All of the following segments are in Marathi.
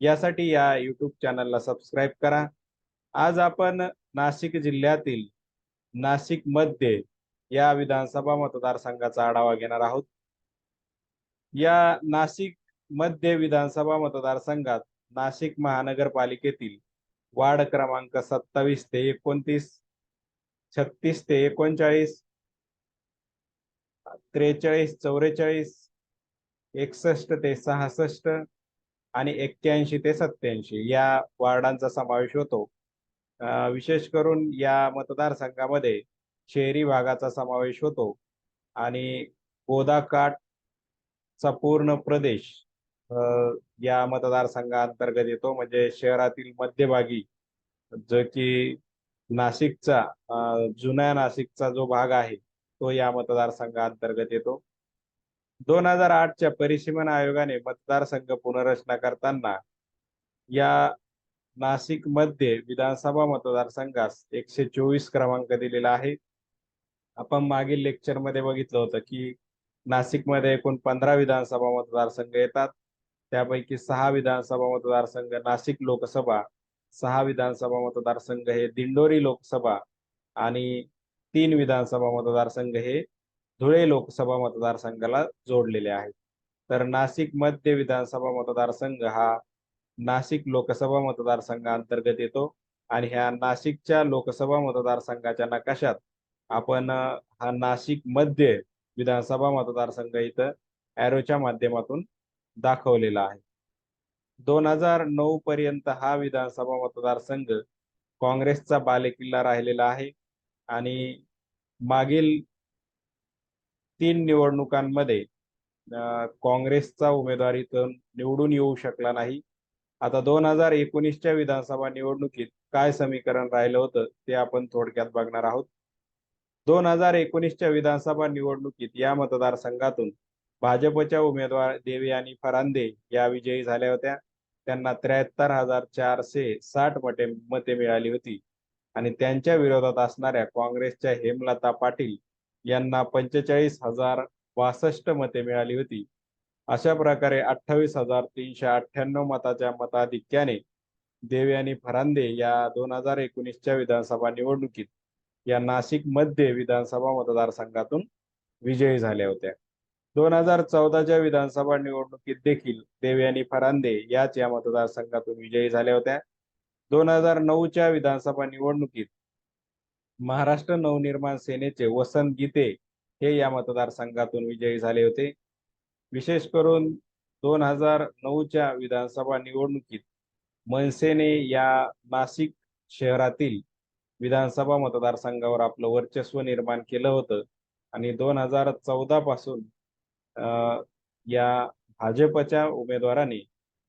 यासाठी या युट्यूब चॅनलला सबस्क्राईब करा. आज आपण नाशिक जिल्ह्यातील नाशिकमध्ये या विधानसभा मतदारसंघाचा आढावा घेणार आहोत. या नाशिक मध्य विधानसभा मतदारसंघात नाशिक महानगरपालिकेतील वार्ड क्रमांक सत्तावीस ते एकोणतीस छत्तीस ते एकोणचाळीस त्रेचाळीस चौवेचाळीस एकसष्ट ते सहासष्ट आणि एक्क्याऐंशी ते सत्याऐंशी या वार्डांचा समावेश होतो. विशेष करून या मतदारसंघामध्ये शहरी भागाचा समावेश होतो आणि गोदाकाठचा पूर्ण प्रदेश या मतदारसंघाअंतर्गत येतो. म्हणजे शहरातील मध्यभागी जो की नाशिकचा जुन्या नाशिकचा जो भाग आहे तो या मतदारसंघाअंतर्गत येतो. दोन हजार आठच्या परिसीमन आयोगाने मतदारसंघ पुनर्रचना करताना या नाशिकमध्ये विधानसभा मतदारसंघास एकशे चोवीस क्रमांक दिलेला आहे. आपण मागील लेक्चरमध्ये बघितलं होतं की नाशिकमध्ये एकूण पंधरा विधानसभा मतदारसंघ येतात. त्यापैकी सहा विधानसभा मतदारसंघ नाशिक लोकसभा सहा विधानसभा मतदारसंघ हे दिंडोरी लोकसभा आणि तीन विधानसभा मतदारसंघ हे धुळे लोकसभा मतदारसंघाला जोडलेले आहेत. तर नाशिक मध्य विधानसभा मतदारसंघ हा नाशिक लोकसभा मतदारसंघाअंतर्गत येतो आणि ह्या नाशिकच्या लोकसभा मतदारसंघाच्या नकाशात आपण हा नाशिक मध्य विधानसभा मतदारसंघ इथं अॅरोच्या माध्यमातून दाखवलेला आहे. दोन हजार नऊ पर्यंत हा विधानसभा मतदारसंघ काँग्रेसचा बालेकिल्ला राहिलेला आहे आणि मागील तीन निवडणुकांमध्ये काँग्रेसचा उमेदवार इथं निवडून येऊ शकला नाही. आता दोन हजार एकोणीसच्या विधानसभा निवडणुकीत काय समीकरण राहिलं होतं ते आपण थोडक्यात बघणार आहोत. दोन हजार एकोणीसच्या विधानसभा निवडणुकीत या मतदारसंघातून भाजपच्या उमेदवार देवी आणि फरांदे या विजयी झाल्या होत्या. त्यांना त्र्याहत्तर हजार चारशे साठ मते मते मिळाली होती. आणि त्यांच्या विरोधात असणाऱ्या काँग्रेसच्या हेमलता पाटील यांना पंचेचाळीस हजार बासष्ट मते मिळाली होती. अशा प्रकारे अठ्ठावीस हजार तीनशे अठ्ठ्याण्णव मताच्या मताधिक्याने देवयानी फरांदे या दोन हजार एकोणीसच्या विधानसभा निवडणुकीत या नाशिकमध्ये विधानसभा मतदारसंघातून विजयी झाल्या होत्या. दोन हजार चौदाच्या विधानसभा निवडणुकीत देखील देवयानी फरांदे याच या मतदारसंघातून विजयी झाल्या होत्या. दोन हजार नऊच्या विधानसभा निवडणुकीत महाराष्ट्र नवनिर्माण सेनेचे वसंत गीते हे या मतदारसंघातून विजयी झाले होते. विशेष करून दोन हजार नऊच्या विधानसभा निवडणुकीत मनसेने या नाशिक शहरातील विधानसभा मतदारसंघावर आपलं वर्चस्व निर्माण केलं होतं आणि दोन हजार चौदा पासून अं, या भाजपच्या उमेदवाराने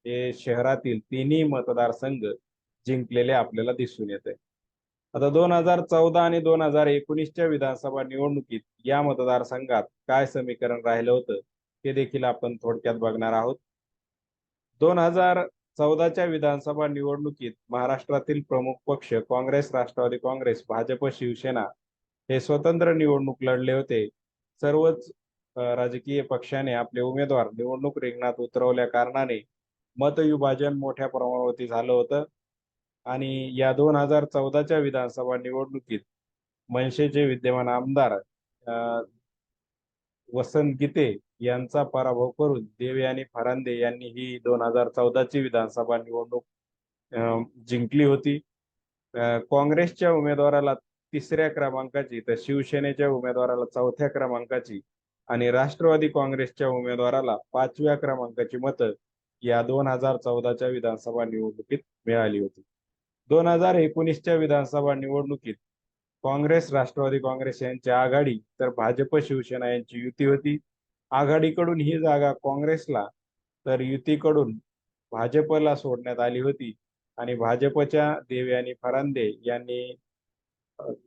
हे शहरातील तिन्ही मतदारसंघ जिंकलेले आपल्याला दिसून येते आता दोन हजार चौदा आणि दोन हजार एकोणीसच्या विधानसभा निवडणुकीत या मतदारसंघात काय समीकरण राहिलं होतं ते देखील आपण थोडक्यात बघणार आहोत. दोन हजार चौदाच्या विधानसभा निवडणुकीत महाराष्ट्रातील प्रमुख पक्ष काँग्रेस राष्ट्रवादी काँग्रेस भाजप शिवसेना हे स्वतंत्र निवडणूक लढले होते. सर्वच राजकीय पक्षाने आपले उमेदवार निवडणूक रिंगणात उतरवल्या कारणाने मतविभाजन मोठ्या प्रमाणावरती झालं होतं. आणि या दोन हजार चौदाच्या विधानसभा निवडणुकीत मनसेचे विद्यमान आमदार अं, वसंत गीते यांचा पराभव करून देवयानी फरांदे यांनी ही दोन हजार चौदाची विधानसभा निवडणूक जिंकली होती. काँग्रेसच्या उमेदवाराला तिसऱ्या क्रमांकाची तर शिवसेनेच्या उमेदवाराला चौथ्या क्रमांकाची आणि राष्ट्रवादी काँग्रेसच्या उमेदवाराला पाचव्या क्रमांकाची मतं या दोन हजार चौदाच्या विधानसभा निवडणुकीत मिळाली होती. दोन हजार एकोणीसच्या विधानसभा निवडणुकीत काँग्रेस राष्ट्रवादी काँग्रेस यांची आघाडी तर भाजप शिवसेना यांची युती होती. आघाडीकडून ही जागा काँग्रेसला तर युतीकडून भाजपला सोडण्यात आली होती. आणि भाजपच्या देवयानी फरांदे यांनी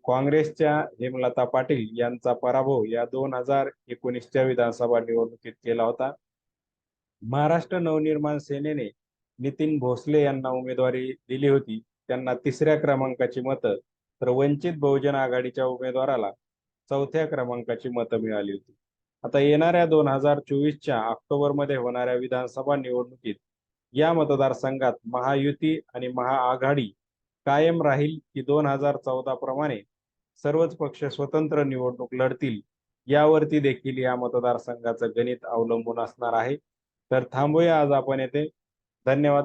काँग्रेसच्या हेमलता पाटील यांचा पराभव या दोन हजार एकोणीसच्या विधानसभा निवडणुकीत केला होता. महाराष्ट्र नवनिर्माण सेनेने नितीन भोसले यांना उमेदवारी दिली होती. त्यांना तिसऱ्या क्रमांकाची मतं तर वंचित बहुजन आघाडीच्या उमेदवाराला चौथ्या क्रमांकाची मतं मिळाली होती. आता येणाऱ्या दोन हजार चोवीसच्या ऑक्टोबरमध्ये होणाऱ्या विधानसभा निवडणुकीत या मतदारसंघात महायुती आणि महाआघाडी कायम राहील की दोन हजार चौदा प्रमाणे सर्वच पक्ष स्वतंत्र निवडणूक लढतील यावरती देखील या मतदारसंघाचं गणित अवलंबून असणार आहे. तर थांबूया आज आपण येथे. धन्यवाद.